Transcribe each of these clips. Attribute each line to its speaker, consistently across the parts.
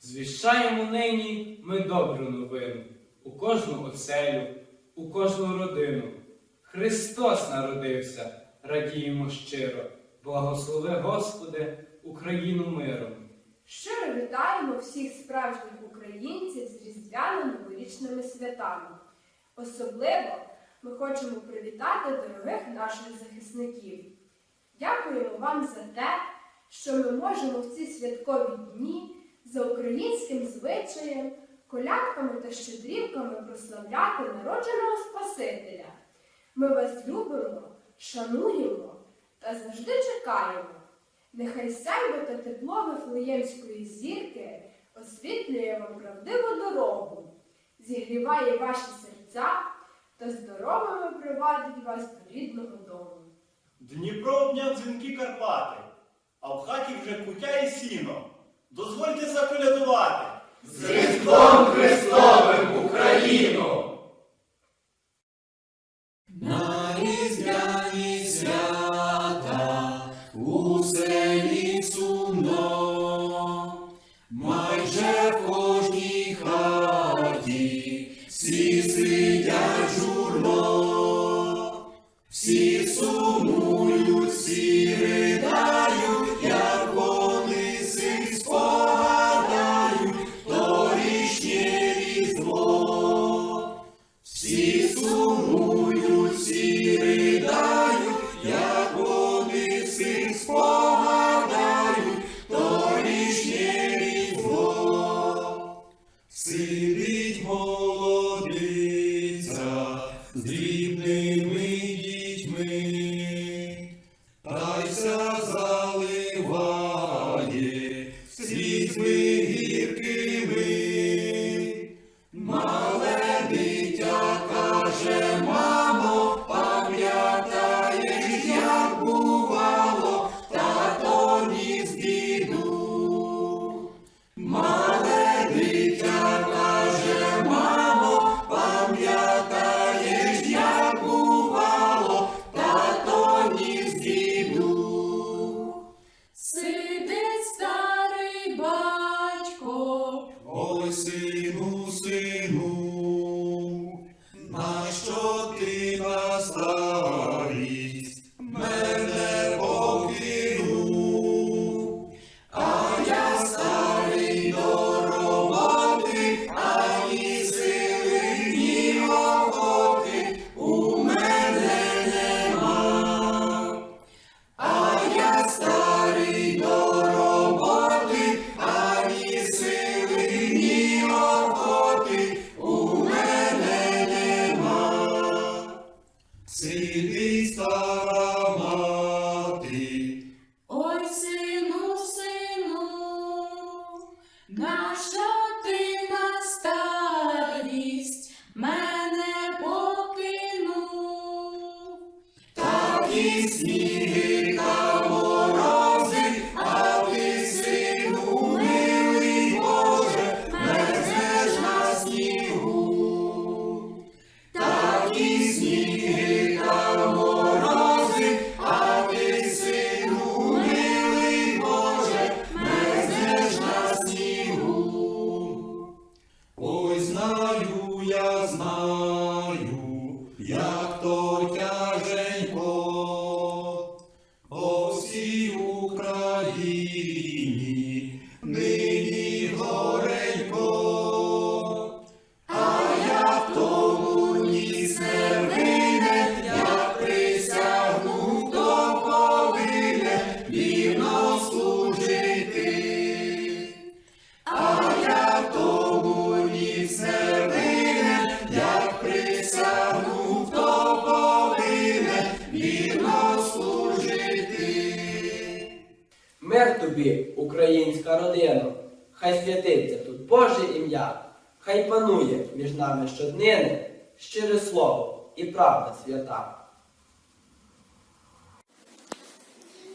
Speaker 1: Звіщаємо нині ми добру новину у кожну оселю, у кожну родину. Христос народився, радіємо щиро, благослови, Господи, Україну миром.
Speaker 2: Щиро вітаємо всіх справжніх українців з різдвяно-новорічними святами. Особливо ми хочемо привітати дорогих наших захисників. Дякуємо вам за те, що ми можемо в ці святкові дні за українським звичаєм, колядками та щедрівками прославляти народженого Спасителя. Ми вас любимо, шануємо та завжди чекаємо. Нехай сяйво та тепло Вифлеємської зірки освітлює вам правдиву дорогу, зігріває ваші серця та здоровими привадить вас до рідного дому.
Speaker 3: Дніпро обняв дзвінки Карпати, а в хаті вже кутя і сіно. Дозвольте заколядувати.
Speaker 4: З Різдвом Христовим
Speaker 5: My. Нами щоднини щире слово і правда свята.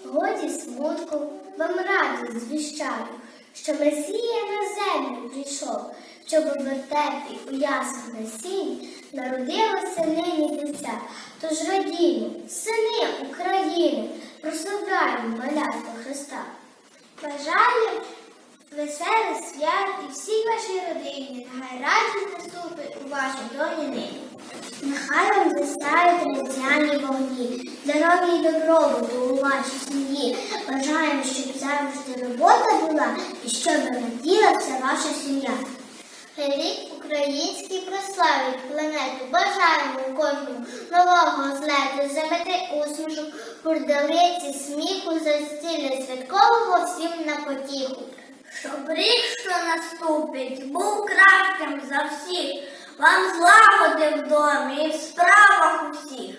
Speaker 6: Годі смутку, вам радість звіщаю, що Месія на землю прийшов, щоб у вертепі у ясах на сінь народилося нині дитя. Тож радімо, сини України, прославляємо малятку Христа. Бажаю
Speaker 7: Веселих свят і всій вашій родині, нехай радість наступить у вашій доні. Нехай вам застають різдвяні вогні, здоров'я і добробуту у вашій сім'ї. Бажаємо, щоб завжди робота була і щоб раділа вся ваша сім'я. Рік український прославить планету. Бажаємо кожному нового злету, замети усмішок, хурделиці, сміху, застілля святкового всім на потіху. Щоб рік, що наступить, був кращим за всіх, вам злагоди в домі і в справах усіх.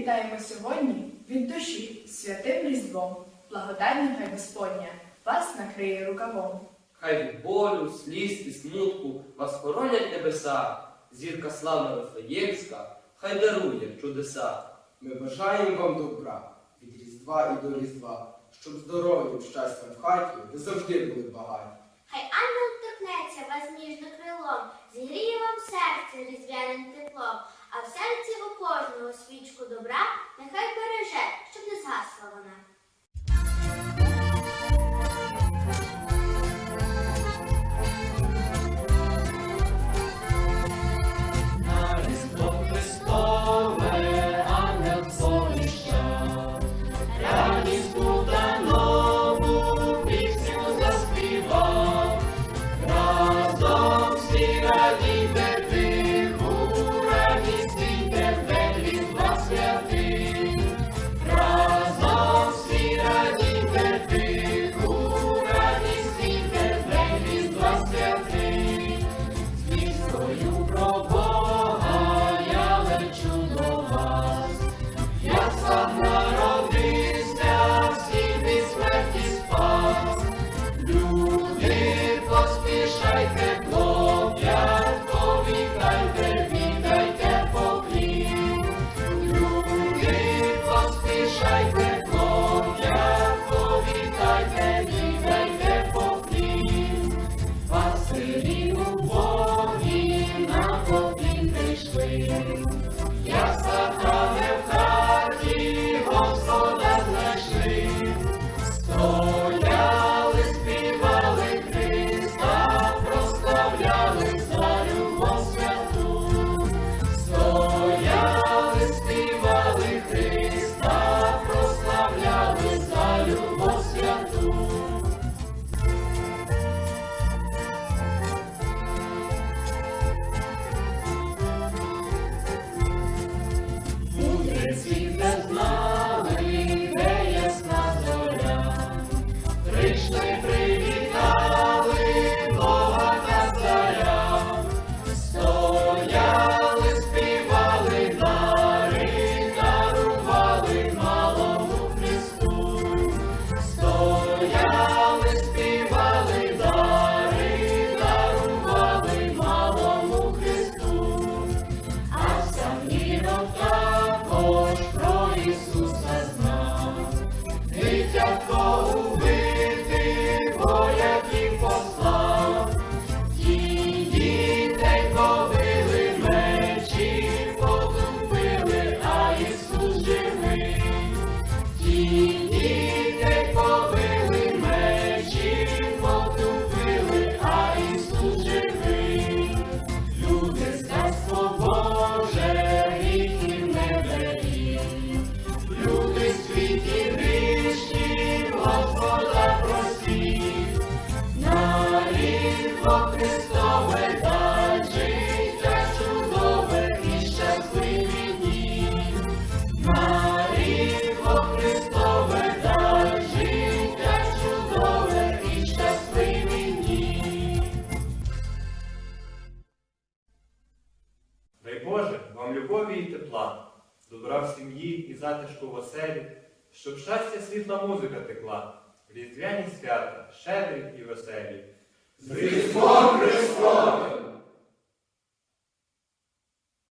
Speaker 8: вітаємо сьогодні від душі святим різдвом, благодатна хай Господня, вас накриє рукавом.
Speaker 5: Хай від болю, сліз і смутку вас хоронять небеса, зірка слава Вифлеємська, хай дарує чудеса.
Speaker 9: Ми бажаємо вам добра від Різдва і до Різдва, щоб здоров'ям, щастям в хаті ви завжди були багаті.
Speaker 6: Хай ангел торкнеться вас ніжно крилом, зігріє вам серце різдвяним теплом а в серці у кожного свічку добра нехай береже, щоб не згасла вона.
Speaker 10: оселі, щоб щастя світла музика текла, різдвяні свята, щедрі і веселі.
Speaker 9: З Христом Христове!